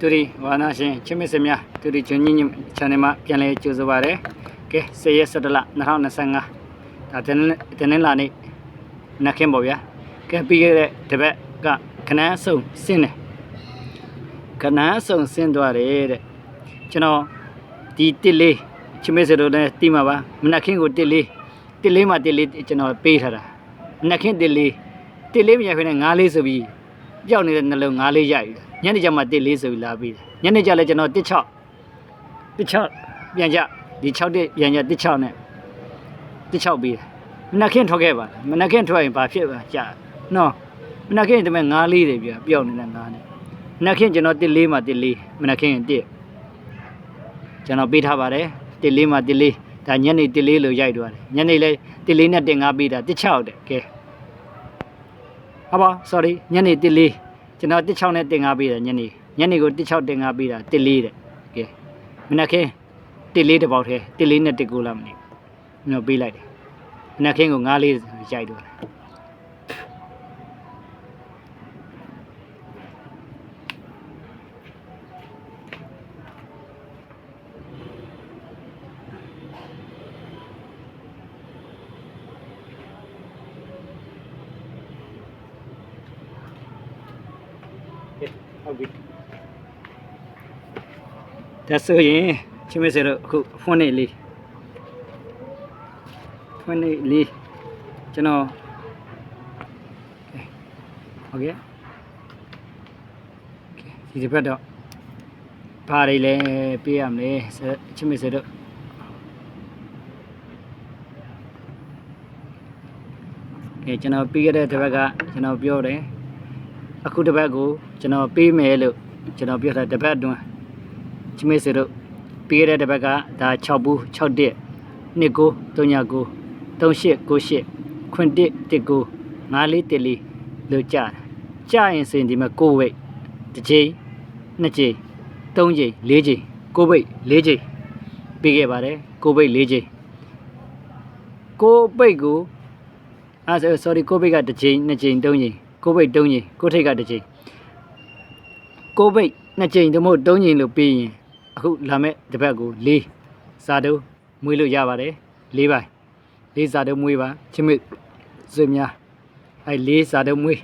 တူရီဝါနာရှင်ချစ်မစ်စများတူရီဂျွန်ညင်းည channel မှာပြန်လည်ကြိုဆိုပါရစေကဲစေရက်17လ2025ဒါတနင်္တနင်္လာနေ့နက်ခင်းပေါ့ဗျာကဲပြီးခဲ့တဲ့တပတ်ကခနန်းဆုံဆင်းတယ်ခနန်းဆုံဆင်းသွားတယ်တဲ့ကျွန်တော်ဒီတစ်လေးချစ်မစ်စတို့လည်းတီးမှာပါမနက်ခင်းကိုတစ်လေးတစ်လေးမှာတစ်လေးကျွန်တော်ပေးထားတာမနက်ခင်းတစ်လေးတစ်လေးမရဖ ೇನೆ ငါးလေးဆိုပြီးကြောက်နေတဲ့နှလုံးငါးလေးရိုက် ညနေကျမှတစ်လေးဆိုပြီးလာပြီးတယ်ညနေကျလည်းကျွန်တော်တစ်6တစ်6ပြန်ကြဒီ6တစ်ပြန်ကြတစ်6နဲ့တစ်6ပြီးတယ်မနက်ခင်းထွက်ခဲ့ပါမနက်ခင်းထွက်ရင်ဘာဖြစ်ပါကြာနော်မနက်ခင်းတမဲငါးလေးတွေပြပျောက်နေတဲ့ငါးနဲ့မနက်ခင်းကျွန်တော်တစ်လေးမှတစ်လေးမနက်ခင်းတစ်ကျွန်တော်ပေးထားပါတယ်တစ်လေးမှတစ်လေးဒါညနေတစ်လေးလို့ရိုက်သွားတယ်ညနေလဲတစ်လေးနဲ့တစ်ငါးပေးတာတစ်6တဲ့ကဲဟာပါ sorry ညနေ1လေး ကျွန်တော်16နဲ့တင်ငါပေးတယ်ညနေညနေကို16တင်ငါပေးတာ1လေးတဲ့ကဲမနက်ခင်း1လေးတစ်ပေါက်ထဲ1လေးနဲ့1ကိုလာမနေဘူးကျွန်တော်ပေးလိုက်တယ်မနက်ခင်းကို9လေးရိုက်တော့ ဟုတ်ပြီဒါဆိုရင်ချင်းမစေတော့အခုဖုန်းနေလေးဖုန်းနေလေးကျွန်တော်ဟုတ်ကဲ့ဒီတစ်ပတ်တော့ဘာတွေလဲပေးရမလဲချင်းမစေတော့ကဲကျွန်တော်ပြီးခဲ့တဲ့တစ်ပတ်ကကျွန်တော်ပြောတယ် အခုတစ်ပတ်ကိုကျွန်တော်ပေးမယ်လို့ကျွန်တော်ပြောတာတစ်ပတ်အတွင်းချမေစေတို့ပေးရတဲ့တစ်ပတ်ကဒါ6ဘူး6တက်2ကို39 38 98ခွန်တက်တက်ကို94တက်လေးလို့ကြာကြာရင်စင်ဒီမှာကိုဝိတ်တစ်ချိန်နှစ်ချိန်သုံးချိန်လေးချိန်ကိုဝိတ်လေးချိန်ပေးခဲ့ပါတယ်ကိုဝိတ်လေးချိန်ကိုပိတ်ကိုအဲ sorry ကိုပိတ်ကတစ်ချိန်နှစ်ချိန်သုံးချိန် ကိုပိတ်သုံးချိန်ကိုထိတ်ကတစ်ချိန်ကိုပိတ်နှစ်ချိန်သို့မဟုတ်သုံးချိန်လို့ပြီးရင်အခုလာမဲ့တစ်ပတ်ကို၄စာတုံးမွေးလို့ရပါတယ်၄ပိုင်း၄စာတုံးမွေးပါချစ်မစ်ဆွေများအဲ၄စာတုံးမွေး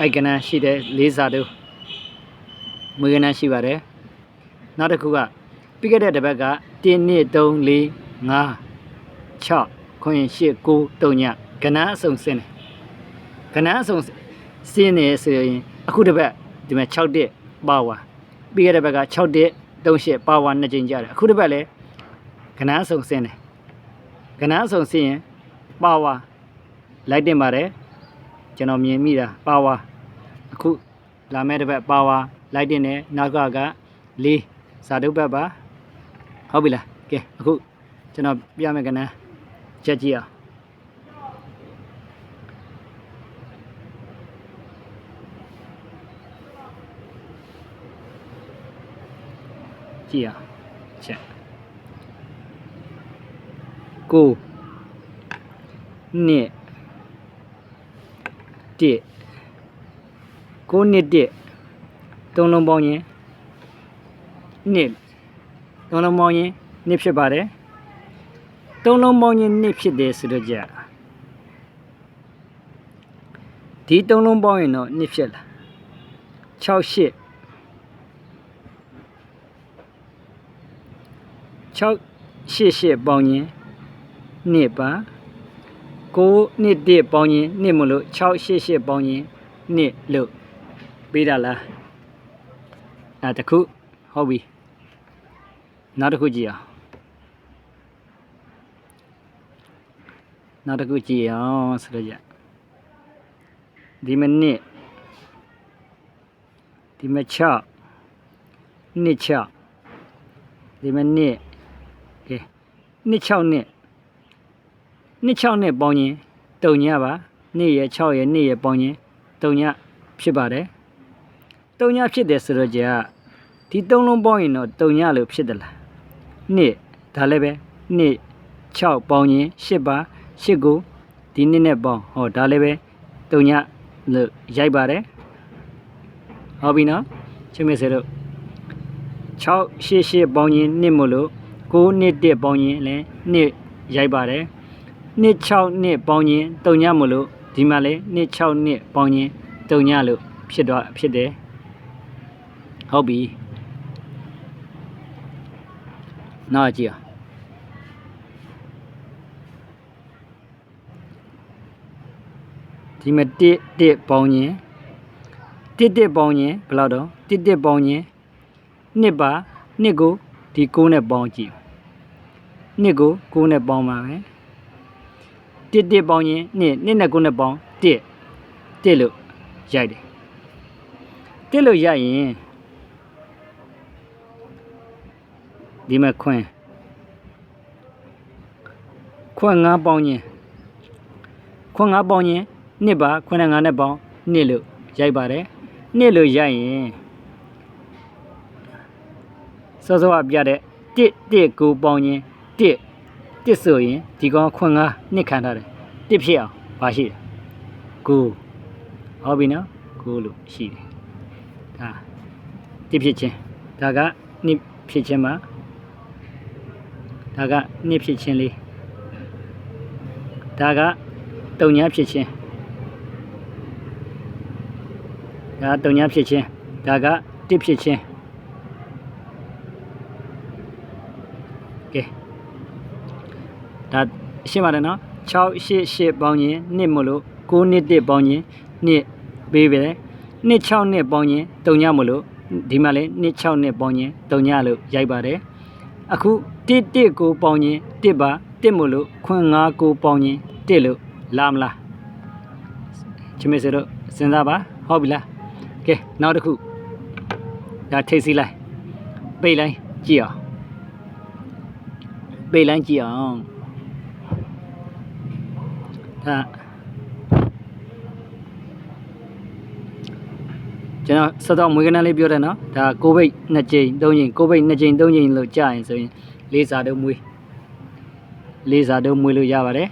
အဲကနန်းရှိတယ်၄စာတုံးမွေးကနန်းရှိပါတယ်နောက်တစ်ခုကပြီးခဲ့တဲ့တစ်ပတ်က1 2 3 4 5 6ခွင်8 9 3ညကနန်းအစုံစင်းတယ် ကနန်းအစုံစင်းနေဆိုရင်အခုတစ်ပတ်ဒီမှာ6တက်ပါဝါပြီးခဲ့တဲ့ဘက်က6တက်38ပါဝါနှစ်ကြိမ်ကြတယ်အခုတစ်ပတ်လည်းကနန်းအစုံစင်းတယ်ကနန်းအစုံစင်းရင်ပါဝါလိုက်တင်ပါတယ်ကျွန်တော်မြင်မိတာပါဝါအခုလာမဲ့တစ်ပတ်ပါဝါလိုက်တင်တယ်နောက်ကက၄စာတုပ်ဘက်ပါဟုတ်ပြီလားကဲအခုကျွန်တော်ပြမယ်ကနန်းချက်ကြည့်အောင် ကြည့်အောင်ချက်ကိုနှစ်တစ်ကိုနှစ်တစ်သုံးလုံးပေါင်းရင်နှစ်သုံးလုံးပေါင်းရင်နှစ်ဖြစ်ပါတယ်သုံးလုံးပေါင်းရင်နှစ်ဖြစ်တယ်ဆိုတော့ကြဒီသုံးလုံးပေါင်းရင်တော့နှစ်ဖြစ်လား6 8 6 8 8ပေါင်းရင်နှစ်ပါ9နှစ်တစ်ပေါင်းရင်နှစ်မလို့6 8 8ပေါင်းရင်နှစ်လို့ပေးတာလားအဲတခုဟုတ်ပြီနောက်တစ်ခုကြည့်အောင်နောက်တစ်ခုကြည့်အောင်ဆိုတော့ရဒီမနစ်ဒီမ6နှစ်6ဒီမနစ်ကဲ နှစ်6နှစ်နှစ်6နှစ်ပေါင်းရင်တုံညပါနှစ်ရ6ရနှစ်ရပေါင်းရင်တုံညဖြစ်ပါတယ်တုံညဖြစ်တယ်ဆိုတော့ကြာဒီသုံးလုံးပေါင်းရင်တော့တုံညလို့ဖြစ်တယ်လားနှစ်ဒါလည်းပဲနှစ်6ပေါင်းရင်8ပါ8ကိုဒီနှစ်နဲ့ပေါင်းဟောဒါလည်းပဲတုံညလို့ရိုက်ပါတယ်ဟုတ်ပြီနော်ချင်းမေစေတို့6 8 8ပေါင်းရင်နှစ်မို့လို့ 9နှစ်1ပေါင်းရင်လည်းနှစ်ရိုက်ပါတယ်နှစ်6နှစ်ပေါင်းရင်တုံညမို့လို့ဒီမှာလည်းနှစ်6နှစ်ပေါင်းရင်တုံညလို့ဖြစ်တော့ဖြစ်တယ်ဟုတ်ပြီနောက်ကြည့်အောင်ဒီမှာ1 1ပေါင်းရင်တစ်တစ်ပေါင်းရင်ဘယ်လောက်တော့တစ်တစ်ပေါင်းရင်နှစ်ပါနှစ်ကိုဒီ9နဲ့ပေါင်းကြည့် နှစ်ကို9နဲ့ပေါင်းပါမယ်တစ်တစ်ပေါင်းရင်နှစ်နှစ်နဲ့9နဲ့ပေါင်းတစ်တစ်လို့ရိုက်တယ်တစ်လို့ရိုက်ရင်ဒီမှာခွန်းခွန်း9ပေါင်းရင်ခွန်း9ပေါင်းရင်နှစ်ပါခွန်းနဲ့9နဲ့ပေါင်းနှစ်လို့ရိုက်ပါတယ်နှစ်လို့ရိုက်ရင်စောစောကပြတဲ့တစ်တစ်ကိုပေါင်းရင် တစ်တစ်ဆိုရင်ဒီကောင်ခွန်း9နှစ်ခံထားတယ်တစ်ဖြစ်အောင်ပါရှိတယ်ကိုဟုတ်ပြီနော်ကိုလို့ရှိတယ်ဒါတစ်ဖြစ်ချင်းဒါကနှစ်ဖြစ်ချင်းမှာဒါကနှစ်ဖြစ်ချင်းလေးဒါကတုံညာဖြစ်ချင်းဒါတုံညာဖြစ်ချင်းဒါကတစ်ဖြစ်ချင်းကဲ ဒါရှင်းပါတယ်နော်6 8 8ပေါင်းရင်နှစ်မလို့9နှစ်1ပေါင်းရင်နှစ်ပေးပဲနှစ်6နှစ်ပေါင်းရင်တုံညာမလို့ဒီမှာလည်းနှစ်6နှစ်ပေါင်းရင်တုံညာလို့ရိုက်ပါတယ်အခုတစ်တစ်ကိုပေါင်းရင်တစ်ပါတစ်မလို့ခွန်း9ကိုပေါင်းရင်တစ်လို့လာမလားချမေစတို့စဉ်းစားပါဟုတ်ပြီလားကဲနောက်တစ်ခုဒါထိတ်စီလိုက်ပိတ်လိုက်ကြည့်အောင်ပိတ်လိုက်ကြည့်အောင် ဒါကျွန်တော်စတော့မွေးကနန်းလေးပြောတယ်နော်ဒါကိုဘိတ်2ကြိမ်3ကြိမ်ကိုဘိတ်2ကြိမ်3ကြိမ်လို့ကြာရင်ဆိုရင်လေးစားတော့မွေးလေးစားတော့မွေးလို့ရပါတယ်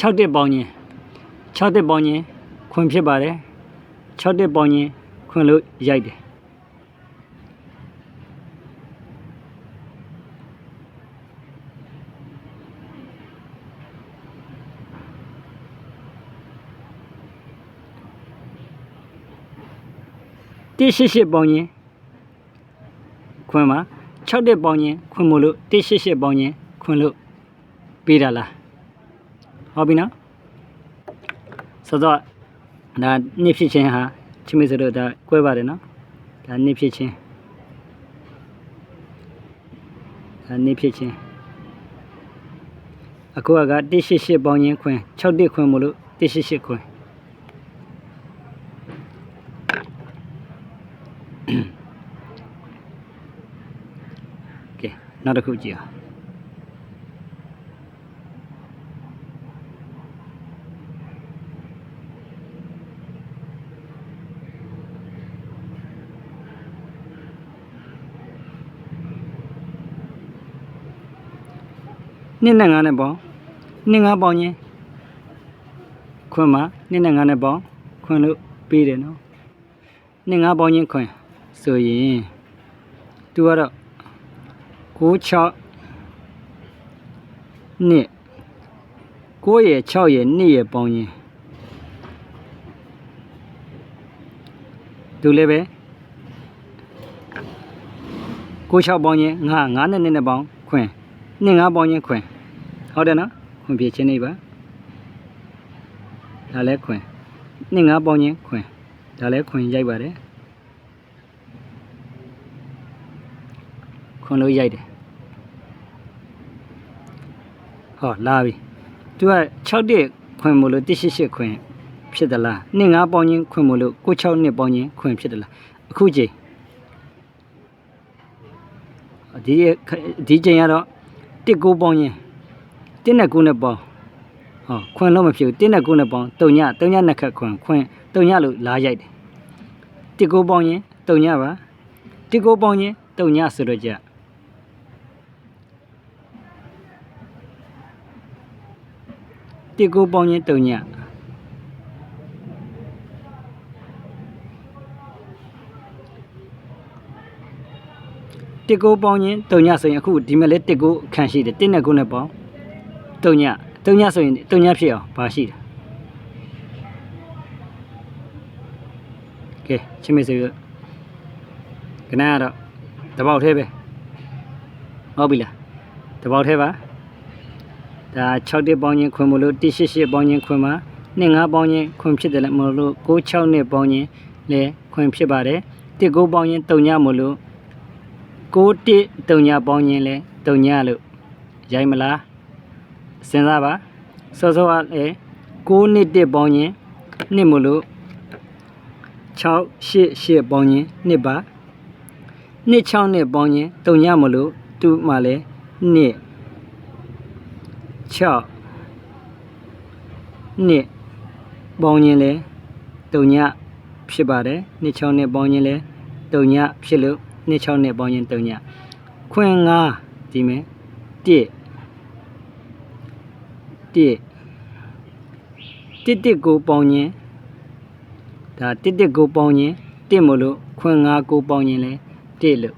6တက်ပေါင်းရင်6တက်ပေါင်းရင်ခွင်ဖြစ်ပါတယ်6တက်ပေါင်းရင်ခွင်လို့ရိုက်တယ်တိရှိရှိပေါင်းရင်ခွင်မှာ6တက်ပေါင်းရင်ခွင်မလို့တိရှိရှိပေါင်းရင်ခွင်လို့ပေးတာလား ဟုတ်ပြီနော်ဆိုတော့ဒါနှစ်ဖြစ်ချင်းဟာချစ်မေဆိုတော့ဒါကွဲပါတယ်နော်ဒါနှစ်ဖြစ်ချင်းဒါနှစ်ဖြစ်ချင်းအခုက188ပေါင်းရင်ခွင်6တစ်ခွင်မလို့188ခွင်ကဲနောက်တစ်ခုကြည့်အောင် နှစ်နဲ့ငါးနဲ့ပေါင်းနှစ်ငါးပေါင်းချင်းခွန်းမှာနှစ်နဲ့ငါးနဲ့ပေါင်းခွန်းလို့ပေးတယ်နော်နှစ်ငါးပေါင်းချင်းခွန်းဆိုရင်သူကတော့6 6နှစ်9ရယ်6ရယ်2ရယ်ပေါင်းချင်းသူလည်းပဲ9 6ပေါင်းချင်း9 9နဲ့2နဲ့ပေါင်းခွန်း နှစ်ငါးပေါင်းချင်းခွင်ဟုတ်တယ်နော်ခွင်ပြချင်းနေပါဒါလည်းခွင်နှစ်ငါးပေါင်းချင်းခွင်ဒါလည်းခွင်ရိုက်ပါတယ်ခွင်လို့ရိုက်တယ်ဟောလာပြီသူက6တက်ခွင်မလို့188ခွင်ဖြစ်သလားနှစ်ငါးပေါင်းချင်းခွင်မလို့96နှစ်ပေါင်းချင်းခွင်ဖြစ်သလားအခုချိန်ဒီဒီချိန်ကတော့ တစ်ကိုပေါင်းရင်တစ်နဲ့ကိုနဲ့ပေါင်းဟဟောခွင်လုံးမဖြစ်ဘူးတင်းနဲ့ကိုနဲ့ပေါင်းတုံညတုံညနှစ်ခတ်ခွင်ခွင်တုံညလို့လာရိုက်တယ်တစ်ကိုပေါင်းရင်တုံညပါတစ်ကိုပေါင်းရင်တုံညဆိုတော့ကြတစ်ကိုပေါင်းရင်တုံည တစ်ကိုပေါင်းရင်တုံညဆိုရင်အခုဒီမဲ့လေးတစ်ကိုခန့်ရှိတယ်တင်းနဲ့ကိုနဲ့ပေါင်းတုံညတုံညဆိုရင်တုံညဖြစ်အောင်ဘာရှိတယ်ကဲချင်းမေစေကခဏကတော့တပေါက်သေးပဲဟုတ်ပြီလားတပေါက်သေးပါဒါ6တစ်ပေါင်းချင်းခွင်မလို့188ပေါင်းချင်းခွင်မှာ25ပေါင်းချင်းခွင်ဖြစ်တယ်လည်းမလို့96နှစ်ပေါင်းချင်းလည်းခွင်ဖြစ်ပါတယ်19ပေါင်းချင်းတုံညမလို့ 61တုံညပေါင်းချင်းလည်းတုံညလို့ရိုက်မလားစဉ်းစားပါစောစောကလည်း6နှစ်တစ်ပေါင်းရင်နှစ်မလို့6 8 8ပေါင်းရင်နှစ်ပါနှစ်6နှစ်ပေါင်းရင်တုံညမလို့သူ့မှာလည်းနှစ်6နှစ်ပေါင်းရင်လည်းတုံညဖြစ်ပါတယ်နှစ်6နှစ်ပေါင်းရင်လည်းတုံညဖြစ်လို့ နှစ်6နှစ်ပေါင်းရင်တုံညခွင်9ဒီမယ်1တစ်တစ်တစ်ကိုပေါင်းရင်ဒါတစ်တစ်ကိုပေါင်းရင်တစ်မလို့ခွင်၅ကိုပေါင်းရင်လဲတစ်လို့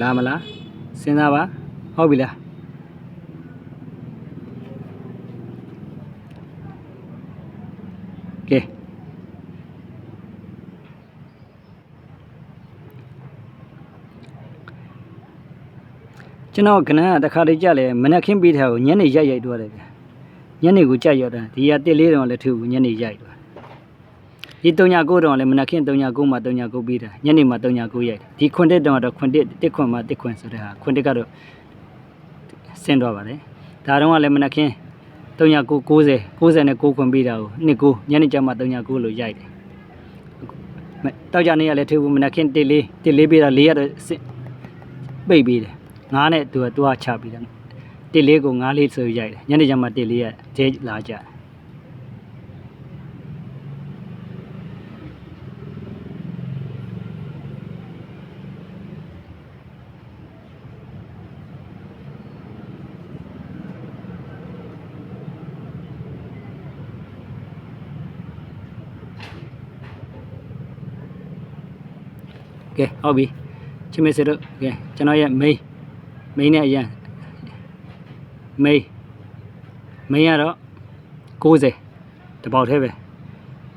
လာမလားစဉ်းစားပါဟုတ်ပြီလားကဲ ကျွန်တော်ခဏတခါလေးကြလဲမနက်ခင်းပြီးထားကိုညနေရိုက်ရိုက်တော့တယ်ဗျညနေကိုကြက်ရောက်တာဒီကတစ်လေးတောင်လည်းထူဘူးညနေရိုက်တော့ဒီ3ည9တောင်လည်းမနက်ခင်း3ည9မှာ3ည9ပြီးတာညနေမှာ3ည9ရိုက်တယ်ဒီခွန်တက်တောင်တော့ခွန်တက်တစ်ခွန်မှာတစ်ခွန်ဆိုတဲ့ဟာခွန်တက်ကတော့ဆင်းတော့ပါတယ်ဒါတော့ကလည်းမနက်ခင်း3ည9 90 90နဲ့9ခွန်ပြီးတာကိုနှစ်9ညနေကျမှ3ည9လို့ရိုက်တယ်တောက်ကြနေရလဲထူဘူးမနက်ခင်းတစ်လေးတစ်လေးပြီးတာလေးရတော့ပိတ်ပြီးတယ် ငားနဲ့သူကတွားချပြီးတယ်တစ်လေးကိုငားလေးဆိုရိုက်တယ်ညနေကျမှတစ်လေးကဒဲလာကြတယ်ကဲဟုတ်ပြီချင်းမေစေတို့ကဲကျွန်တော်ရဲ့ main မိန်းနဲ့အရန်မိန်းမိန်းကတော့60တပေါက်သေးပဲ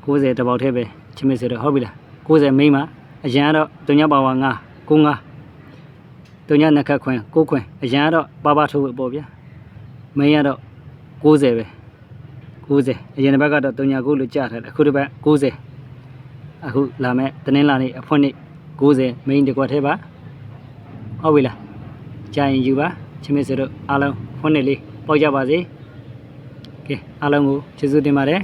60တပေါက်သေးပဲချင်းမစေတော့ဟုတ်ပြီလား60မိန်းမှာအရန်ကတော့တုံညပါဝါ9 95တုံညနှစ်ခတ်ခွင်6ခွင်အရန်ကတော့ပါပါထိုးပေါ့ဗျာမိန်းကတော့60ပဲ60အရင်တစ်ဘက်ကတော့တုံည9လို့ကြားထားတယ်အခုတစ်ဘက်60အခုလာမဲ့တနင်္လာနေ့အဖွင့်နေ့60မိန်းတစ်ခွက်သေးပါဟုတ်ပြီလား ကြာရင်ယူပါချင်းမစတို့အားလုံးဖွင့်နေလေးပေါက်ကြပါစေကဲအားလုံးကိုကျေးဇူးတင်ပါတယ်